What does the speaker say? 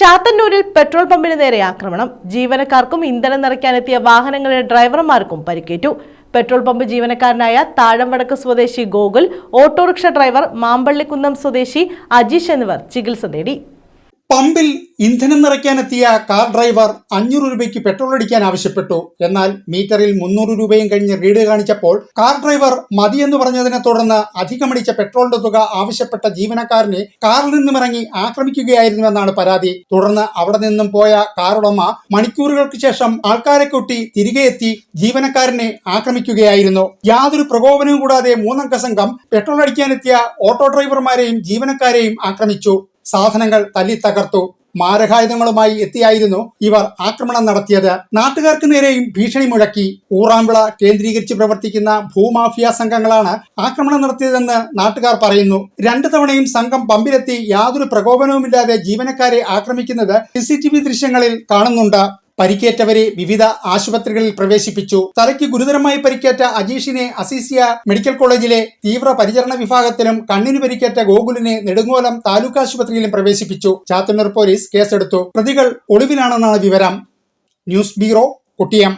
ചാത്തന്നൂരിൽ petrol പമ്പിന് നേരെ ആക്രമണം. ജീവനക്കാർക്കും ഇന്ധനം നിറയ്ക്കാനെത്തിയ വാഹനങ്ങളുടെ ഡ്രൈവർമാർക്കും പരിക്കേറ്റു. പെട്രോൾ പമ്പ് ജീവനക്കാരനായ താഴംവടക്ക് സ്വദേശി ഗോകുൽ ഓട്ടോറിക്ഷ ഡ്രൈവർ മാമ്പള്ളിക്കുന്നം സ്വദേശി അജീഷ് എന്നിവർ ചികിത്സ നേടി. പമ്പിൽ ഇന്ധനം നിറയ്ക്കാനെത്തിയ കാർ ഡ്രൈവർ അഞ്ഞൂറ് രൂപയ്ക്ക് പെട്രോൾ അടിക്കാൻ ആവശ്യപ്പെട്ടു. എന്നാൽ മീറ്ററിൽ മുന്നൂറ് രൂപയും കഴിഞ്ഞ് റീഡ് കാണിച്ചപ്പോൾ കാർ ഡ്രൈവർ മതിയെന്ന് പറഞ്ഞതിനെ തുടർന്ന് അധികമടിച്ച പെട്രോളിന്റെ തുക ആവശ്യപ്പെട്ട ജീവനക്കാരനെ കാറിൽ നിന്നും ഇറങ്ങി ആക്രമിക്കുകയായിരുന്നുവെന്നാണ് പരാതി. തുടർന്ന് അവിടെ നിന്നും പോയ കാർ ഉടമ മണിക്കൂറുകൾക്ക് ശേഷം ആൾക്കാരെ കൂട്ടി തിരികെ എത്തി ജീവനക്കാരനെ ആക്രമിക്കുകയായിരുന്നു. യാതൊരു പ്രകോപനവും കൂടാതെ മൂന്നംഗ സംഘം പെട്രോൾ അടിക്കാനെത്തിയ ഓട്ടോ ഡ്രൈവർമാരെയും ജീവനക്കാരെയും ആക്രമിച്ചു. സാധനങ്ങൾ തല്ലി തകർത്തു മാരകായുധങ്ങളുമായി എത്തിയായിരുന്നു ഇവർ ആക്രമണം നടത്തിയത്. നാട്ടുകാർക്ക് നേരെയും ഭീഷണി മുഴക്കി. ഊറാമ്പിള കേന്ദ്രീകരിച്ച് പ്രവർത്തിക്കുന്ന ഭൂമാഫിയ സംഘങ്ങളാണ് ആക്രമണം നടത്തിയതെന്ന് നാട്ടുകാർ പറയുന്നു. രണ്ടു തവണയും സംഘം പമ്പിലെത്തി യാതൊരു പ്രകോപനവുമില്ലാതെ ജീവനക്കാരെ ആക്രമിക്കുന്നത് സി ദൃശ്യങ്ങളിൽ കാണുന്നുണ്ട്. പരിക്കേറ്റവരെ വിവിധ ആശുപത്രികളിൽ പ്രവേശിപ്പിച്ചു. തലയ്ക്ക് ഗുരുതരമായി പരിക്കേറ്റ അജീഷിനെ അസീസിയ മെഡിക്കൽ കോളേജിലെ തീവ്ര പരിചരണ വിഭാഗത്തിലും കണ്ണിന് പരിക്കേറ്റ ഗോകുലിനെ നെടുങ്ങോലം താലൂക്ക് ആശുപത്രിയിലും പ്രവേശിപ്പിച്ചു. ചാത്തന്നൂർ പോലീസ് കേസെടുത്തു. പ്രതികൾ ഒളിവിലാണെന്നാണ് വിവരം. News bureau കുട്ടിയം.